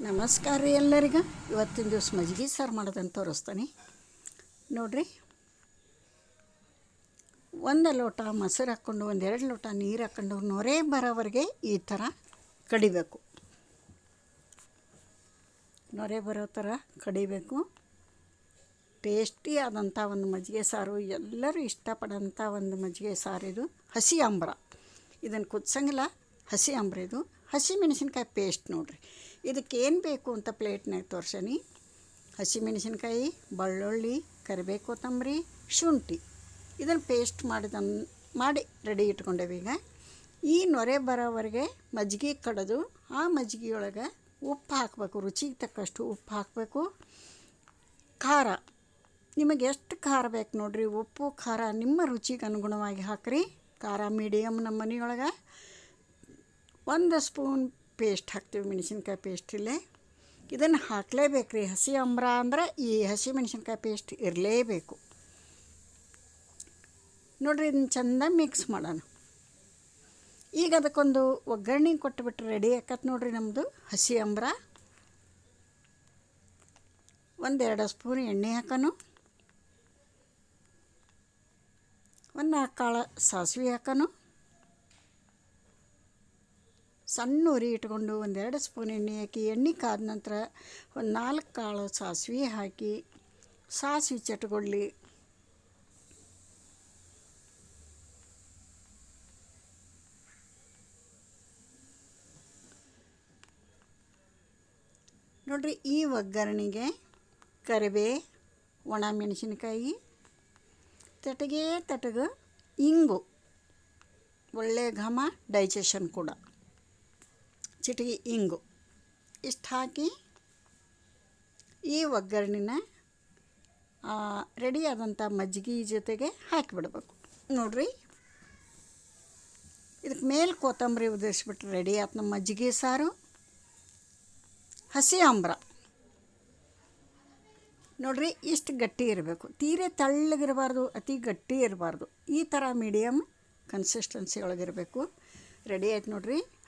ನಮಸ್ಕಾರ ರೀ ಎಲ್ಲರಿಗೂ. ಇವತ್ತಿನ ದಿವಸ ಮಜ್ಜಿಗೆ ಸಾರು ಮಾಡೋದಂತ ತೋರಿಸ್ತಾನೆ. ನೋಡ್ರಿ. ಒಂದು ಲೋಟ ಮೊಸರು ಹಾಕ್ಕೊಂಡು ಒಂದೆರಡು ಲೋಟ ನೀರು ಹಾಕ್ಕೊಂಡು ನೊರೆ ಬರೋವರೆಗೆ ಈ ಥರ ಕಡಿಬೇಕು. ನೊರೆ ಬರೋ ಥರ ಕಡಿಬೇಕು. ಟೇಸ್ಟಿ ಆದಂಥ ಒಂದು ಮಜ್ಜಿಗೆ ಸಾರು. ಎಲ್ಲರೂ ಇಷ್ಟಪಡೋಂಥ ಒಂದು ಮಜ್ಜಿಗೆ ಸಾರು ಇದು. ಹಸಿ ಅಂಬ್ರ. ಇದನ್ನು ಕುದಿಸಂಗಿಲ್ಲ, ಹಸಿ ಅಂಬ್ರ ಇದು. ಹಸಿ ಮೆಣಸಿನ್ಕಾಯಿ ಪೇಸ್ಟ್ ನೋಡಿರಿ. ಇದಕ್ಕೆ ಏನು ಬೇಕು ಅಂತ ಪ್ಲೇಟ್ನಾಗ ತೋರ್ಸನಿ ಹಸಿ ಮೆಣಸಿನ್ಕಾಯಿ ಬೆಳ್ಳುಳ್ಳಿ, ಕರಿಬೇವು ಕೊತ್ತಂಬರಿ, ಶುಂಠಿ. ಇದನ್ನು ಪೇಸ್ಟ್ ಮಾಡಿದನ್, ಮಾಡಿ ರೆಡಿ ಇಟ್ಕೊಂಡೇವಿ ಈಗ. ಈ ನೊರೆ ಬರೋವರೆಗೆ ಮಜ್ಜಿಗೆ ಕಡದು ಆ ಮಜ್ಜಿಗೆಯೊಳಗೆ ಉಪ್ಪು ಹಾಕಬೇಕು. ರುಚಿಗೆ ತಕ್ಕಷ್ಟು ಉಪ್ಪು ಹಾಕಬೇಕು. ಖಾರ. ನಿಮಗೆ ಎಷ್ಟು ಖಾರ ಬೇಕು ನೋಡಿರಿ? ಉಪ್ಪು, ಖಾರ ನಿಮ್ಮ ರುಚಿಗೆ ಅನುಗುಣವಾಗಿ ಹಾಕ್ರಿ. ಖಾರ ಮೀಡಿಯಮ್ ನಮ್ಮ ಮನೆಯೊಳಗೆ. ಒಂದು ಸ್ಪೂನ್ ಪೇಸ್ಟ್ ಹಾಕ್ತೀವಿ, ಮೆಣಸಿನ್ಕಾಯಿ ಪೇಸ್ಟ್ ಇಲ್ಲೇ ಇದನ್ನು ಹಾಕಲೇಬೇಕು ರೀ. ಹಸಿ ಅಂಬ್ರ ಅಂದ್ರೆ ಈ ಹಸಿ ಮೆಣಸಿನ್ಕಾಯಿ ಪೇಸ್ಟ್ ಇರಲೇಬೇಕು. ನೋಡಿರಿ, ಇದನ್ನ ಚಂದ ಮಿಕ್ಸ್ ಮಾಡೋಣ. ಈಗ ಅದಕ್ಕೊಂದು ಒಗ್ಗರಣೆ ಕೊಟ್ಟುಬಿಟ್ರೆ ರೆಡಿ ಆಕತ್ ನೋಡಿರಿ ನಮ್ಮದು ಹಸಿ ಅಂಬ್ರ. ಒಂದೆರಡು ಸ್ಪೂನ್ ಎಣ್ಣೆ ಹಾಕೋಣ. ಒಂದು ನಾಲ್ಕು ಕಾಳು ಸಾಸಿವೆ ಹಾಕೋನು ಸಣ್ಣ ಉರಿ ಇಟ್ಕೊಂಡು ಒಂದೆರಡು ಸ್ಪೂನ್ ಎಣ್ಣೆ ಹಾಕಿ, ಎಣ್ಣೆ ಕಾದ ನಂತರ ಒಂದು ನಾಲ್ಕು ಕಾಳು ಸಾಸಿವೆ ಹಾಕಿ, ಸಾಸಿವೆ ಚಟ್ಕೊಳ್ಳಿ ನೋಡ್ರಿ, ಈ ಒಗ್ಗರಣೆಗೆ ಕರಿಬೇ, ಒಣ ಮೆಣಸಿನಕಾಯಿ, ತಟಗೆ ತಟಗ ಇಂಗು. ಒಳ್ಳೆ ಘಮ, ಡೈಜೆಷನ್ ಕೂಡ. ಚಿಟಿಗೆ ಇಂಗು. ಇಷ್ಟು ಹಾಕಿ ಈ ಒಗ್ಗರಣೆನ ರೆಡಿಯಾದಂಥ ಮಜ್ಜಿಗೆ ಜೊತೆಗೆ ಹಾಕಿಬಿಡ್ಬೇಕು. ನೋಡ್ರಿ. ಇದಕ್ಕೆ ಮೇಲೆ ಕೊತ್ತಂಬರಿ ಉದಿರಿಸ್ಬಿಟ್ರೆ ರೆಡಿ ಆಯ್ತು ನಮ್ಮ ಮಜ್ಜಿಗೆ ಸಾರು, ಹಸಿ ಅಂಬ್ರ ನೋಡ್ರಿ, ಇಷ್ಟು ಗಟ್ಟಿ ಇರಬೇಕು. ತೀರೆ ತಳ್ಳಗಿರಬಾರ್ದು, ಅತಿ ಗಟ್ಟಿ ಇರಬಾರ್ದು. ಈ ಥರ ಮೀಡಿಯಮ್ ಕನ್ಸಿಸ್ಟೆನ್ಸಿ ಒಳಗಿರಬೇಕು. ರೆಡಿ ಆಯ್ತು ನೋಡ್ರಿ.